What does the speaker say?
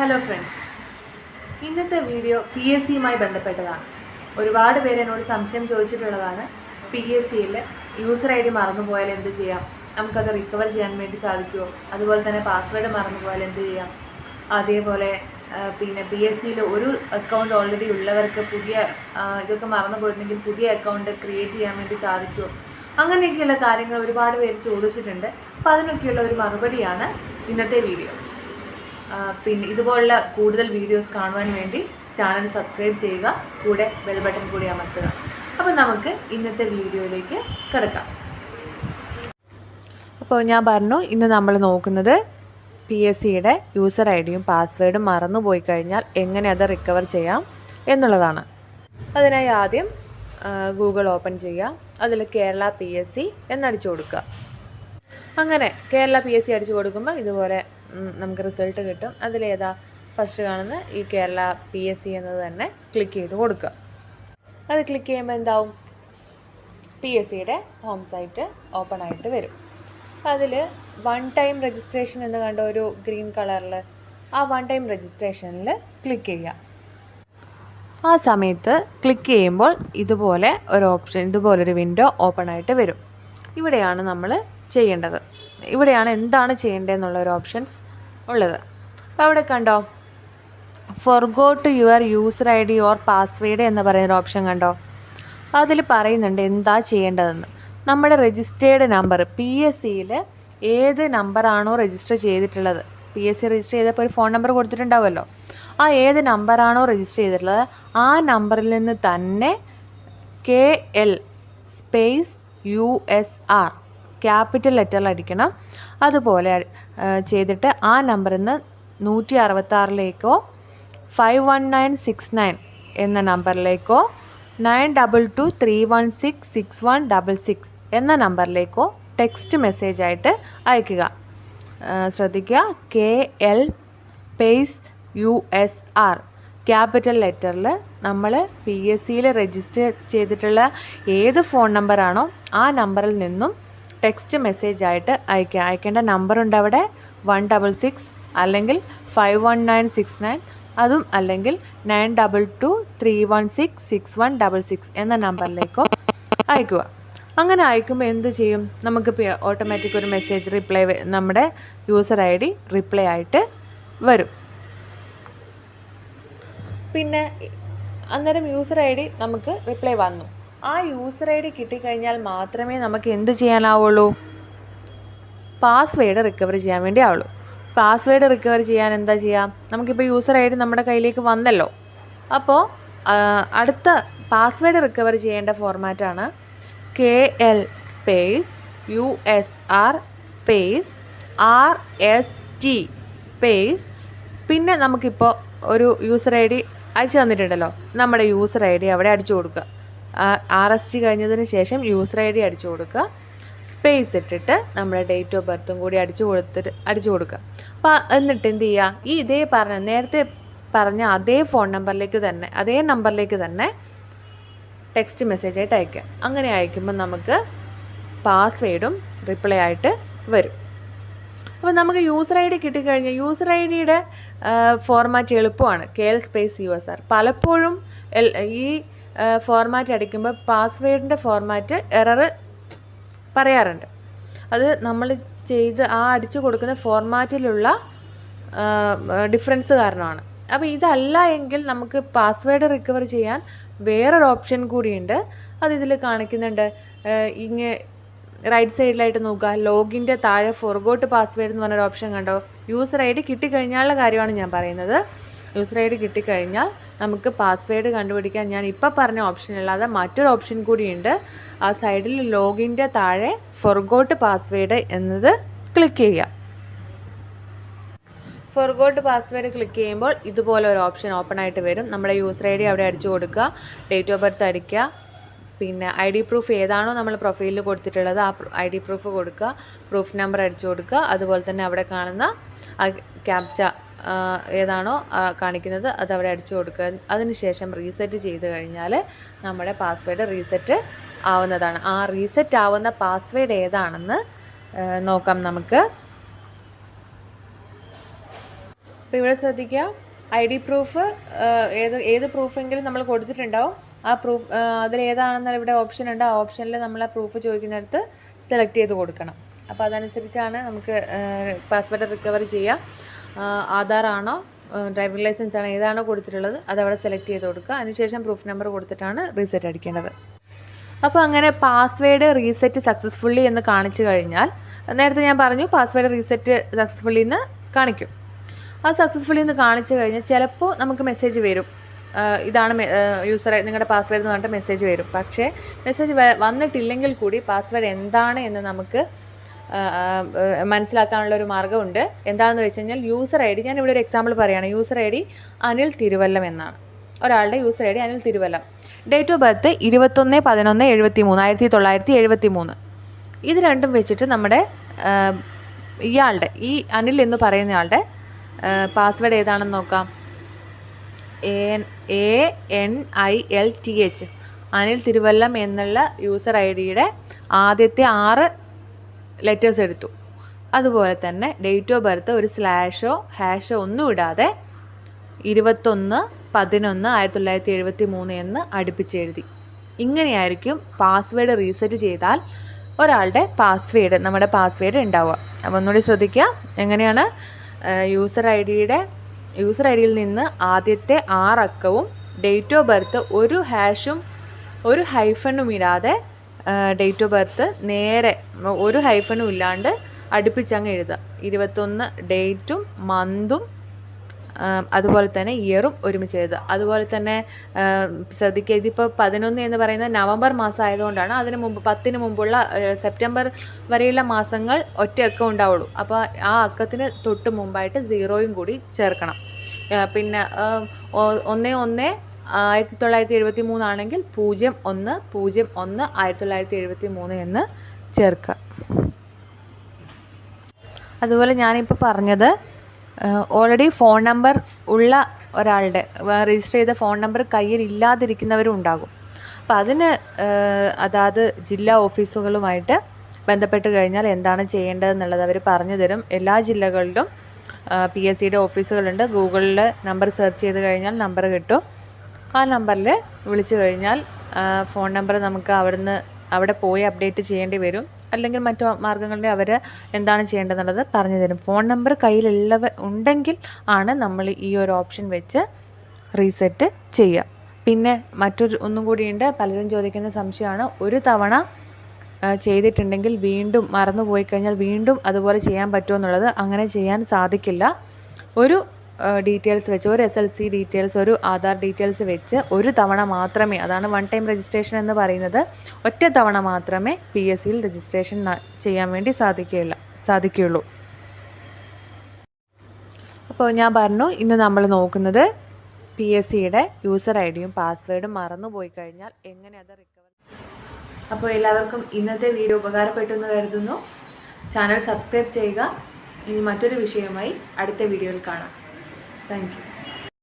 Hello friends ഇന്നത്തെ video P S സിയുമായി ബന്ധപ്പെട്ടതാണ്. ഒരുപാട് പേര് എന്നോട് സംശയം ചോദിച്ചിട്ടുള്ളതാണ് പി എസ് സിയിൽ യൂസർ ഐ ഡി മറന്നുപോയാൽ എന്ത് ചെയ്യാം? നമുക്കത് റിക്കവർ ചെയ്യാൻ വേണ്ടി സാധിക്കുമോ അതുപോലെ തന്നെ പാസ്വേഡ് മറന്നുപോയാൽ എന്ത് ചെയ്യാം? അതേപോലെ പിന്നെ പി എസ് സിയിൽ ഒരു അക്കൗണ്ട് ഓൾറെഡി ഉള്ളവർക്ക് പുതിയ ഇതൊക്കെ മറന്നു പോയിട്ടുണ്ടെങ്കിൽ പുതിയ അക്കൗണ്ട് ക്രിയേറ്റ് ചെയ്യാൻ വേണ്ടി സാധിക്കുമോ അങ്ങനെയൊക്കെയുള്ള കാര്യങ്ങൾ ഒരുപാട് പേര് ചോദിച്ചിട്ടുണ്ട്. അപ്പോൾ അതിനൊക്കെയുള്ള ഒരു മറുപടിയാണ് ഇന്നത്തെ വീഡിയോ പിന്നെ ഇതുപോലുള്ള കൂടുതൽ വീഡിയോസ് കാണുവാൻ വേണ്ടി ചാനൽ സബ്സ്ക്രൈബ് ചെയ്യുക കൂടെ ബെൽ ബട്ടൺ കൂടി അമർത്തുക. അപ്പോൾ നമുക്ക് ഇന്നത്തെ വീഡിയോയിലേക്ക് കിടക്കാം. അപ്പോൾ ഞാൻ പറഞ്ഞു ഇന്ന് നമ്മൾ നോക്കുന്നത് പി എസ് സിയുടെ യൂസർ ഐ ഡിയും പാസ്വേഡും മറന്നുപോയി കഴിഞ്ഞാൽ എങ്ങനെ അത് റിക്കവർ ചെയ്യാം എന്നുള്ളതാണ്. അതിനായി ആദ്യം ഗൂഗിൾ ഓപ്പൺ ചെയ്യുക. അതിൽ കേരള പി എസ് സി എന്നടിച്ചു കൊടുക്കുക. അങ്ങനെ കേരള പി എസ് സി അടിച്ചു കൊടുക്കുമ്പോൾ ഇതുപോലെ നമുക്ക് റിസൾട്ട് കിട്ടും. അതിലേതാ ഫസ്റ്റ് കാണുന്ന ഈ കേരള പി എസ് സി എന്നത് തന്നെ ക്ലിക്ക് ചെയ്ത് കൊടുക്കുക അത് ക്ലിക്ക് ചെയ്യുമ്പോൾ എന്താവും? പി എസ് സിയുടെ ഹോം സൈറ്റ് ഓപ്പൺ ആയിട്ട് വരും. അതിൽ വൺ ടൈം രജിസ്ട്രേഷൻ എന്ന് കണ്ട ഒരു ഗ്രീൻ കളറിൽ ആ വൺ ടൈം രജിസ്ട്രേഷനിൽ ക്ലിക്ക് ചെയ്യുക ആ സമയത്ത് ക്ലിക്ക് ചെയ്യുമ്പോൾ ഇതുപോലെ ഒരു ഓപ്ഷൻ ഇതുപോലൊരു വിൻഡോ ഓപ്പൺ ആയിട്ട് വരും. ഇവിടെയാണ് നമ്മൾ ചെയ്യേണ്ടത്. ഇവിടെയാണ് എന്താണ് ചെയ്യേണ്ടതെന്നുള്ള ഒരു ഓപ്ഷൻസ് ഉള്ളത്. അപ്പോൾ അവിടെ കണ്ടോ? Forgot your user I D or password എന്ന് പറയുന്നൊരു ഓപ്ഷൻ കണ്ടോ? അതിൽ പറയുന്നുണ്ട് എന്താ ചെയ്യേണ്ടതെന്ന്. നമ്മുടെ രജിസ്റ്റേർഡ് നമ്പർ പി എസ് സിയിൽ ഏത് നമ്പറാണോ രജിസ്റ്റർ ചെയ്തിട്ടുള്ളത്. പി എസ് സി രജിസ്റ്റർ ചെയ്തപ്പോൾ ഒരു ഫോൺ നമ്പർ കൊടുത്തിട്ടുണ്ടാവുമല്ലോ. ആ ഏത് നമ്പറാണോ രജിസ്റ്റർ ചെയ്തിട്ടുള്ളത് ആ നമ്പറിൽ നിന്ന് തന്നെ K L space U S R capital ലെറ്ററിൽ അടിക്കണം. അതുപോലെ ചെയ്തിട്ട് ആ നമ്പറിൽ നിന്ന് നൂറ്റി അറുപത്താറിലേക്കോ five one nine six nine എന്ന നമ്പറിലേക്കോ nine double two three one six six one double six എന്ന നമ്പറിലേക്കോ ടെക്സ്റ്റ് മെസ്സേജായിട്ട് അയക്കുക. അയയ്ക്കുക ശ്രദ്ധിക്കുക. K L space U S R. Capital ലെറ്ററിൽ നമ്മൾ പി എസ് സിയിൽ രജിസ്റ്റർ ചെയ്തിട്ടുള്ള ഏത് ഫോൺ നമ്പറാണോ ആ നമ്പറിൽ നിന്നും ടെക്സ്റ്റ് മെസ്സേജ് ആയിട്ട് അയക്കുക അയക്കേണ്ട നമ്പറുണ്ട് അവിടെ. വൺ ഡബിൾ സിക്സ് അല്ലെങ്കിൽ five one nine six nine അതും അല്ലെങ്കിൽ nine double two three one six six one double six എന്ന നമ്പറിലേക്കോ അയക്കുക. അങ്ങനെ അയക്കുമ്പോൾ എന്ത് ചെയ്യും? നമുക്ക് ഓട്ടോമാറ്റിക് ഒരു മെസ്സേജ് റിപ്ലൈ നമ്മുടെ യൂസർ ഐ ഡി റിപ്ലൈ ആയിട്ട് വരും. പിന്നെ അന്നേരം യൂസർ ഐ ഡി നമുക്ക് റിപ്ലൈ വന്നു. ആ യൂസർ ഐ ഡി കിട്ടിക്കഴിഞ്ഞാൽ മാത്രമേ നമുക്ക് എന്ത് ചെയ്യാനാവുള്ളൂ? പാസ്വേഡ് റിക്കവർ ചെയ്യാൻ വേണ്ടി ആവുള്ളൂ. പാസ്വേഡ് റിക്കവർ ചെയ്യാൻ എന്താ ചെയ്യാം? നമുക്കിപ്പോൾ യൂസർ ഐ ഡി നമ്മുടെ കയ്യിലേക്ക് വന്നല്ലോ. അപ്പോൾ അടുത്ത പാസ്വേഡ് റിക്കവർ ചെയ്യേണ്ട ഫോർമാറ്റാണ് K L space U S R space R S T space പിന്നെ നമുക്കിപ്പോൾ ഒരു യൂസർ ഐ ഡി അയച്ചു തന്നിട്ടുണ്ടല്ലോ. നമ്മുടെ യൂസർ ഐ ഡി അവിടെ അടിച്ചു കൊടുക്കുക. ആർ എസ് ടി കഴിഞ്ഞതിന് ശേഷം യൂസർ ഐ ഡി അടിച്ചു കൊടുക്കുക. സ്പേസ് ഇട്ടിട്ട് നമ്മുടെ ഡേറ്റ് ഓഫ് ബർത്തും കൂടി അടിച്ചു കൊടുത്തിട്ട് അടിച്ചു കൊടുക്കുക. അപ്പോൾ എന്നിട്ട് എന്ത് ചെയ്യുക? ഈ ഇതേ പറഞ്ഞ നേരത്തെ പറഞ്ഞ അതേ ഫോൺ നമ്പറിലേക്ക് തന്നെ അതേ നമ്പറിലേക്ക് തന്നെ ടെക്സ്റ്റ് മെസ്സേജ് ആയിട്ട് അയക്കുക. അങ്ങനെ അയക്കുമ്പോൾ നമുക്ക് പാസ്വേഡും റിപ്ലൈ ആയിട്ട് വരും. അപ്പോൾ നമുക്ക് യൂസർ ഐ ഡി കിട്ടിക്കഴിഞ്ഞാൽ യൂസർ ഐ ഡിയുടെ ഫോർമാറ്റ് എളുപ്പമാണ്. K L space U S R പലപ്പോഴും ഈ ഫോർമാറ്റ് അടിക്കുമ്പോൾ പാസ്വേഡിന്റെ ഫോർമാറ്റ് എറർ പറയാറുണ്ട്. അത് നമ്മൾ ചെയ്ത് ആ അടിച്ചു കൊടുക്കുന്ന ഫോർമാറ്റിലുള്ള ഡിഫറൻസ് കാരണമാണ്. അപ്പോൾ ഇതല്ല എങ്കിൽ നമുക്ക് പാസ്വേഡ് റിക്കവർ ചെയ്യാൻ വേറൊരു ഓപ്ഷൻ കൂടിയുണ്ട്. അത് ഇതിൽ കാണിക്കുന്നുണ്ട്. ഇങ്ങ് റൈറ്റ് സൈഡിലായിട്ട് നോക്കുക. ലോഗിന്റെ താഴെ ഫോർഗോട്ട് പാസ്വേഡ് എന്ന് പറഞ്ഞൊരു ഓപ്ഷൻ കണ്ടോ? യൂസർ ഐ ഡി കിട്ടിക്കഴിഞ്ഞാലുള്ള കാര്യമാണ് ഞാൻ പറയുന്നത്. യൂസർ ഐ ഡി കിട്ടിക്കഴിഞ്ഞാൽ നമുക്ക് പാസ്വേഡ് കണ്ടുപിടിക്കാൻ ഞാൻ ഇപ്പോൾ പറഞ്ഞ ഓപ്ഷൻ അല്ലാതെ മറ്റൊരു ഓപ്ഷൻ കൂടിയുണ്ട് ആ സൈഡിൽ ലോഗിന്റെ താഴെ ഫൊർഗോട്ട് പാസ്വേഡ് എന്നത് ക്ലിക്ക് ചെയ്യുക. ഫോർഗോട്ട് പാസ്വേഡ് ക്ലിക്ക് ചെയ്യുമ്പോൾ ഇതുപോലെ ഒരു ഓപ്ഷൻ ഓപ്പൺ ആയിട്ട് വരും. നമ്മുടെ യൂസർ ഐ ഡി അവിടെ അടിച്ചു കൊടുക്കുക ഡേറ്റ് ഓഫ് ബർത്ത് അടിക്കുക പിന്നെ ഐ ഡി പ്രൂഫ് ഏതാണോ നമ്മൾ പ്രൊഫൈലിൽ കൊടുത്തിട്ടുള്ളത് ആ ഐ ഡി പ്രൂഫ് കൊടുക്കുക പ്രൂഫ് നമ്പർ അടിച്ചു കൊടുക്കുക. അതുപോലെ തന്നെ അവിടെ കാണുന്ന ക്യാപ്ച ഏതാണോ കാണിക്കുന്നത് അത് അവിടെ അടിച്ചു കൊടുക്കുക. അതിനുശേഷം റീസെറ്റ് ചെയ്ത് കഴിഞ്ഞാൽ നമ്മുടെ പാസ്വേഡ് റീസെറ്റ് ആവുന്നതാണ്. ആ റീസെറ്റ് ആവുന്ന പാസ്വേഡ് ഏതാണെന്ന് നോക്കാം നമുക്ക്. അപ്പോൾ ഇവിടെ ശ്രദ്ധിക്കുക. ഐ ഡി പ്രൂഫ് ഏത് ഏത് പ്രൂഫെങ്കിലും നമ്മൾ കൊടുത്തിട്ടുണ്ടാവും. ആ പ്രൂഫ് അതിൽ ഏതാണെന്ന് ഇവിടെ ഓപ്ഷൻ ഉണ്ട്. ആ ഓപ്ഷനിൽ നമ്മൾ ആ പ്രൂഫ് ചോദിക്കുന്നിടത്ത് സെലക്ട് ചെയ്ത് കൊടുക്കണം. അപ്പോൾ അതനുസരിച്ചാണ് നമുക്ക് പാസ്വേഡ് റിക്കവർ ചെയ്യുക ആധാർ ആണോ ഡ്രൈവിംഗ് ലൈസൻസ് ആണോ ഏതാണോ കൊടുത്തിട്ടുള്ളത് അതവിടെ സെലക്ട് ചെയ്ത് കൊടുക്കുക. അതിനുശേഷം പ്രൂഫ് നമ്പർ കൊടുത്തിട്ടാണ് റീസെറ്റ് അടിക്കേണ്ടത്. അപ്പോൾ അങ്ങനെ പാസ്വേഡ് റീസെറ്റ് സക്സസ്ഫുള്ളി എന്ന് കാണിച്ചു കഴിഞ്ഞാൽ നേരത്തെ ഞാൻ പറഞ്ഞു പാസ്വേഡ് റീസെറ്റ് സക്സസ്ഫുള്ളി എന്ന് കാണിക്കും. ആ സക്സസ്ഫുള്ളി എന്ന് കാണിച്ചു കഴിഞ്ഞാൽ ചിലപ്പോൾ നമുക്ക് മെസ്സേജ് വരും. ഇതാണ് യൂസർ നിങ്ങളുടെ പാസ്വേഡ് എന്ന് പറഞ്ഞിട്ട് മെസ്സേജ് വരും. പക്ഷേ മെസ്സേജ് വന്നിട്ടില്ലെങ്കിൽ കൂടി പാസ്വേഡ് എന്താണ് എന്ന് നമുക്ക് മനസ്സിലാക്കാനുള്ള ഒരു മാർഗമുണ്ട്. എന്താണെന്ന് വെച്ച് കഴിഞ്ഞാൽ യൂസർ ഐ ഡി ഞാൻ ഇവിടെ ഒരു എക്സാമ്പിൾ പറയുകയാണ് user I D Anil Thiruvallam എന്നാണ്. ഒരാളുടെ user I D Anil Thiruvallam. Date of birth ഇരുപത്തൊന്ന് പതിനൊന്ന് എഴുപത്തി മൂന്ന് ആയിരത്തി തൊള്ളായിരത്തി എഴുപത്തി മൂന്ന് ഇത് രണ്ടും വെച്ചിട്ട് നമ്മുടെ ഇയാളുടെ ഈ അനിൽ എന്ന് പറയുന്നയാളുടെ പാസ്വേഡ് ഏതാണെന്ന് നോക്കാം. A N I L T H Anil Thiruvallam എന്നുള്ള യൂസർ ഐ ഡിയുടെ ആദ്യത്തെ ആറ് ലെറ്റേഴ്സ് എടുത്തു. അതുപോലെ തന്നെ ഡേറ്റ് ഓഫ് ബർത്ത് ഒരു സ്ലാഷോ ഹാഷോ ഒന്നും ഇടാതെ ഇരുപത്തൊന്ന് പതിനൊന്ന് ആയിരത്തി തൊള്ളായിരത്തി എഴുപത്തി മൂന്ന് എന്ന് അടുപ്പിച്ചെഴുതി. ഇങ്ങനെയായിരിക്കും പാസ്വേഡ് റീസെറ്റ് ചെയ്താൽ ഒരാളുടെ പാസ്വേഡ് നമ്മുടെ പാസ്വേഡ് ഉണ്ടാവുക. അപ്പോൾ ഒന്നുകൂടി ശ്രദ്ധിക്കുക. എങ്ങനെയാണ്? യൂസർ ഐ ഡിയുടെ യൂസർ ഐ ഡിയിൽ നിന്ന് ആദ്യത്തെ ആറക്കവും ഡേറ്റ് ഓഫ് ബർത്ത് ഒരു ഹാഷും ഒരു ഹൈഫണും ഇടാതെ ഡേറ്റ് ഓഫ് ബർത്ത് നേരെ ഒരു ഹൈഫണും ഇല്ലാണ്ട് അടുപ്പിച്ചങ്ങ് എഴുതുക. ഇരുപത്തൊന്ന് ഡേറ്റും മന്തും അതുപോലെ തന്നെ ഇയറും ഒരുമിച്ച് എഴുതുക. അതുപോലെ തന്നെ ശ്രദ്ധിക്കുക ഇതിപ്പോൾ പതിനൊന്ന് എന്ന് പറയുന്നത് നവംബർ മാസം ആയതുകൊണ്ടാണ്. അതിന് മുമ്പ് പത്തിന് മുമ്പുള്ള സെപ്റ്റംബർ വരെയുള്ള മാസങ്ങൾ ഒറ്റ അക്കം ഉണ്ടാവുള്ളൂ. അപ്പോൾ ആ അക്കത്തിന് തൊട്ട് മുമ്പായിട്ട് സീറോയും കൂടി ചേർക്കണം. പിന്നെ ഒന്ന് ഒന്ന് ആയിരത്തി തൊള്ളായിരത്തി എഴുപത്തി മൂന്നാണെങ്കിൽ പൂജ്യം ഒന്ന് പൂജ്യം ഒന്ന് ആയിരത്തി തൊള്ളായിരത്തി എഴുപത്തി മൂന്ന് എന്ന് ചേർക്കുക. അതുപോലെ ഞാനിപ്പോൾ പറഞ്ഞത് ഓൾറെഡി ഫോൺ നമ്പർ ഉള്ള ഒരാളുടെ രജിസ്റ്റർ ചെയ്ത ഫോൺ നമ്പർ കയ്യിൽ ഇല്ലാതിരിക്കുന്നവരും ഉണ്ടാകും. അപ്പോൾ അതിന് അതാത് ജില്ലാ ഓഫീസുകളുമായിട്ട് ബന്ധപ്പെട്ട് കഴിഞ്ഞാൽ എന്താണ് ചെയ്യേണ്ടതെന്നുള്ളത് അവർ പറഞ്ഞു തരും. എല്ലാ ജില്ലകളിലും പി എസ് സിയുടെ ഓഫീസുകളുണ്ട്. ഗൂഗിളിൽ നമ്പർ സെർച്ച് ചെയ്ത് കഴിഞ്ഞാൽ നമ്പർ കിട്ടും. ആ നമ്പറിൽ വിളിച്ചു കഴിഞ്ഞാൽ ഫോൺ നമ്പർ നമുക്ക് അവിടുന്ന് അവിടെ പോയി അപ്ഡേറ്റ് ചെയ്യേണ്ടി വരും. അല്ലെങ്കിൽ മറ്റു മാർഗങ്ങളിൽ അവർ എന്താണ് ചെയ്യേണ്ടതെന്നുള്ളത് പറഞ്ഞു തരും. ഫോൺ നമ്പർ കയ്യിലുള്ളവ ഉണ്ടെങ്കിൽ ആണ് നമ്മൾ ഈ ഒരു ഓപ്ഷൻ വെച്ച് റീസെറ്റ് ചെയ്യുക. പിന്നെ മറ്റൊരു ഒന്നും കൂടിയുണ്ട് പലരും ചോദിക്കുന്ന സംശയമാണ്. ഒരു തവണ ചെയ്തിട്ടുണ്ടെങ്കിൽ വീണ്ടും മറന്നു പോയി കഴിഞ്ഞാൽ വീണ്ടും അതുപോലെ ചെയ്യാൻ പറ്റുമോ എന്നുള്ളത് അങ്ങനെ ചെയ്യാൻ സാധിക്കില്ല. ഒരു ഡീറ്റെയിൽസ് വെച്ച് ഒരു എസ് എൽ സി ഡീറ്റെയിൽസ് ഒരു ആധാർ ഡീറ്റെയിൽസ് വെച്ച് ഒരു തവണ മാത്രമേ അതാണ് വൺ ടൈം രജിസ്ട്രേഷൻ എന്ന് പറയുന്നത് ഒറ്റ തവണ മാത്രമേ പി എസ് സിയിൽ രജിസ്ട്രേഷൻ ചെയ്യാൻ വേണ്ടി സാധിക്കുകയില്ല സാധിക്കുകയുള്ളൂ. അപ്പോൾ ഞാൻ പറഞ്ഞു ഇന്ന് നമ്മൾ നോക്കുന്നത് പി എസ് സിയുടെ യൂസർ ഐ ഡിയും പാസ്വേഡും മറന്നു പോയി കഴിഞ്ഞാൽ എങ്ങനെ അത് റിക്കവർ അപ്പോൾ എല്ലാവർക്കും ഇന്നത്തെ വീഡിയോ ഉപകാരപ്പെട്ടു എന്ന് കരുതുന്നു. ചാനൽ സബ്സ്ക്രൈബ് ചെയ്യുക. ഇനി മറ്റൊരു വിഷയവുമായി അടുത്ത വീഡിയോയിൽ കാണാം. Thank you